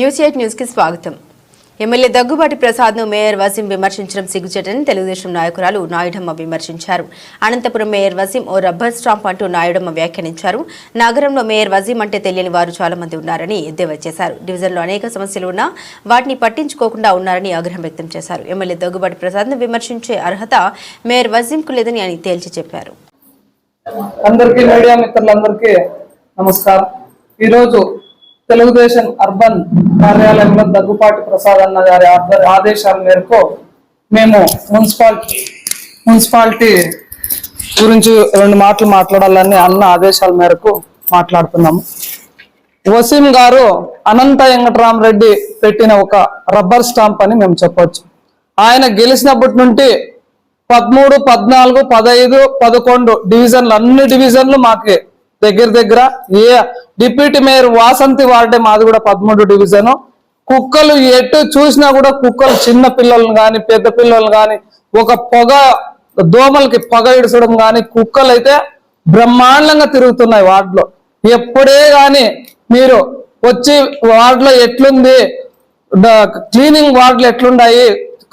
News eight న్యూస్కి స్వాగతం. MLA Daggubati ప్రసాద్ను మేయర్ వసీం విమర్శించడం సిగ్గుచేటని తెలుగుదేశం నాయకురాలు నాయుడమ్మ విమర్శించారు. అనంతపురం మేయర్ వసీం ఓ రబ్బర్ స్టాంప్ అంటూ నాయుడమ్మ వ్యాఖ్యానించారు. నగరంలో మేయర్ వసీం అంటే తెలియని వారు చాలా మంది ఉన్నారని ఎద్దేవా చేశారు. డివిజన్లో అనేక సమస్యలు ఉన్నా వాటిని పట్టించుకోకుండా ఉన్నారని ఆగ్రహం వ్యక్తం చేశారు. ఎమ్మెల్యే దగ్గుబాటి ప్రసాద్ను విమర్శించే అర్హత మేయర్ వసీంకు లేదని ఆయన తేల్చి చెప్పారు. అందరికీ మీడియా మిత్రులందరికీ నమస్కారం. ఈరోజు తెలుగుదేశం అర్బన్ కార్యాలయంలో దగ్గుపాటి ప్రసాద్ అన్న గారి ఆదేశాల మేరకు మేము మున్సిపాలిటీ మున్సిపాలిటీ గురించి రెండు మాటలు మాట్లాడాలని అన్న ఆదేశాల మేరకు మాట్లాడుతున్నాము. వసీం గారు అనంత వెంకటరామరెడ్డి పెట్టిన ఒక రబ్బర్ స్టాంప్ అని మేము చెప్పవచ్చు ఆయన గెలిచినప్పటి నుండి పదమూడు పద్నాలుగు పదహైదు పదకొండు డివిజన్లు అన్ని డివిజన్లు మాకే దగ్గర దగ్గర ఏ డిప్యూటీ మేయర్ వాసంతి వార్డే మాది కూడా పదమూడు డివిజను. కుక్కలు ఎటు చూసినా కూడా కుక్కలు చిన్న పిల్లలను కానీ పెద్ద పిల్లలు కానీ ఒక పొగ దోమలకి పొగ ఇడచడం కానీ కుక్కలు అయితే బ్రహ్మాండంగా తిరుగుతున్నాయి వార్డులో. ఎప్పుడే కానీ మీరు వచ్చి వార్డులో ఎట్లుంది క్లీనింగ్ వార్డులు ఎట్లున్నాయి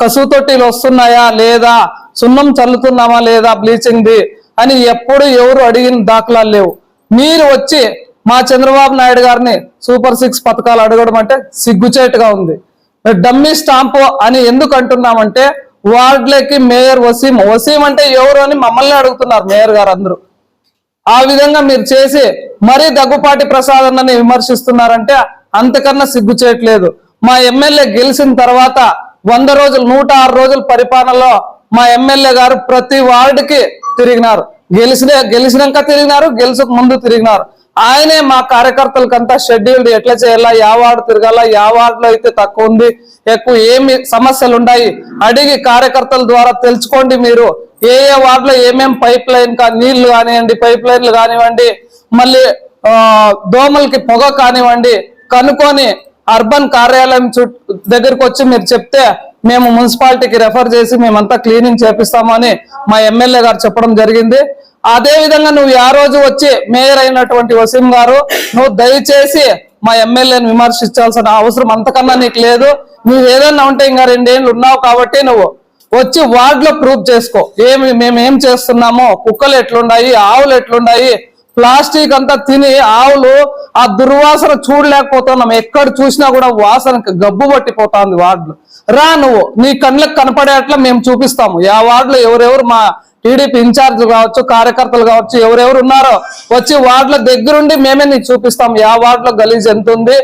కసువు తొట్టిలు వస్తున్నాయా లేదా సున్నం చల్లుతున్నామా లేదా బ్లీచింగ్ది అని ఎప్పుడు ఎవరు అడిగిన దాఖలాలు లేవు. మీరు వచ్చి మా చంద్రబాబు నాయుడు గారిని సూపర్ సిక్స్ పథకాలు అడగడం అంటే సిగ్గుచేటుగా ఉంది. డమ్మీ స్టాంపు అని ఎందుకు అంటున్నామంటే వార్డులకి మేయర్ వసీం వసీం అంటే ఎవరు అని మమ్మల్ని అడుగుతున్నారు మేయర్ గారు అందరూ. ఆ విధంగా మీరు చేసి మరీ దగ్గుపాటి ప్రసాద్ అన్నని విమర్శిస్తున్నారంటే అంతకన్నా సిగ్గు చేయట్లేదు మా ఎమ్మెల్యే గెలిచిన తర్వాత వంద రోజులు నూట ఆరు రోజుల పరిపాలనలో మా ఎమ్మెల్యే గారు ప్రతి వార్డుకి తిరిగినారు. గెలిచిన గెలిచినాక తిరిగినారు గెలిచక ముందు తిరిగినారు. ఆయనే మా కార్యకర్తలకంతా షెడ్యూల్డ్ ఎట్లా చేయాలా యా వార్డు తిరగాల యా వార్డులో అయితే తక్కువ ఉంది ఎక్కువ ఏమి సమస్యలు ఉన్నాయి అడిగి కార్యకర్తల ద్వారా తెలుసుకోండి మీరు. ఏ ఏ వార్డులో ఏమేమి పైప్ లైన్ నీళ్ళు కానివ్వండి పైప్ లైన్లు కానివ్వండి మళ్ళీ దోమలకి పొగ కానివ్వండి కనుక్కొని అర్బన్ కార్యాలయం చుట్టూ దగ్గరకు వచ్చి మీరు చెప్తే మేము మున్సిపాలిటీకి రెఫర్ చేసి మేమంతా క్లీనింగ్ చేపిస్తామని మా ఎమ్మెల్యే గారు చెప్పడం జరిగింది. అదే విధంగా నువ్వు ఆ రోజు వచ్చి మేయర్ అయినటువంటి వసీం గారు నువ్వు దయచేసి మా ఎమ్మెల్యేని విమర్శించాల్సిన అవసరం అంతకన్నా నీకు లేదు. నువ్వు ఏదన్నా ఉంటే ఇంకా రెండేళ్ళు ఉన్నావు కాబట్టి నువ్వు వచ్చి వార్డులో ప్రూఫ్ చేసుకో. ఏమి మేము ఏం చేస్తున్నామో కుక్కలు ఎట్లున్నాయి ఆవులు ఎట్లున్నాయి ప్లాస్టిక్ అంతా తిని ఆవులు ఆ దుర్వాసన చూడలేకపోతున్నాం. ఎక్కడ చూసినా కూడా వాసనకి గబ్బు పట్టిపోతుంది వార్డులు. రా నువ్వు నీ కళ్ళకు కనపడేట్లా మేము చూపిస్తాము. ఆ వార్డులో ఎవరెవరు మా టీడీపీ ఇన్ఛార్జ్ కావచ్చు కార్యకర్తలు కావచ్చు ఎవరెవరు ఉన్నారో వచ్చి వార్డుల దగ్గరుండి మేమే నీకు చూపిస్తాం. ఆ వార్డులో గలీజ్ ఎంత ఉంది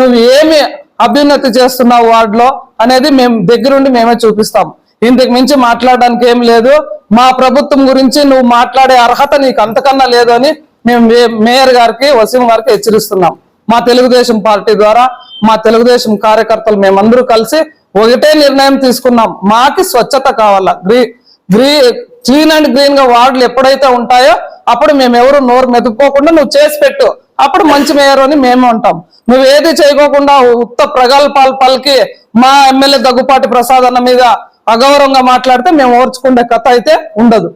నువ్వు ఏమి అభ్యున్నతి చేస్తున్నావు వార్డులో అనేది మేము దగ్గరుండి మేమే చూపిస్తాం. ఇంతకు మించి మాట్లాడడానికి ఏం లేదు. మా ప్రభుత్వం గురించి నువ్వు మాట్లాడే అర్హత నీకు అంతకన్నా లేదు అని మేము మే- మేయర్ గారికి వసీం గారికి హెచ్చరిస్తున్నాం. మా తెలుగుదేశం పార్టీ ద్వారా మా తెలుగుదేశం కార్యకర్తలు మేమందరూ కలిసి ఒకటే నిర్ణయం తీసుకున్నాం. మాకి స్వచ్ఛత కావాలా? గ్రీ గ్రీ క్లీన్ అండ్ గ్రీన్గా వార్డులు ఎప్పుడైతే ఉంటాయో అప్పుడు మేము ఎవరు నోరు మెతుక్కోకుండా నువ్వు చేసి పెట్టు. అప్పుడు మంచి మేయర్ అని మేము ఉంటాం. నువ్వు ఏది చేయకోకుండా ఉత్త ప్రగల్భాలు పలికి మా ఎమ్మెల్యే దగ్గుపాటి ప్రసాద్ అన్న మీద అగౌరవంగా మాట్లాడితే మేము ఓర్చుకునే కథ అయితే ఉండదు.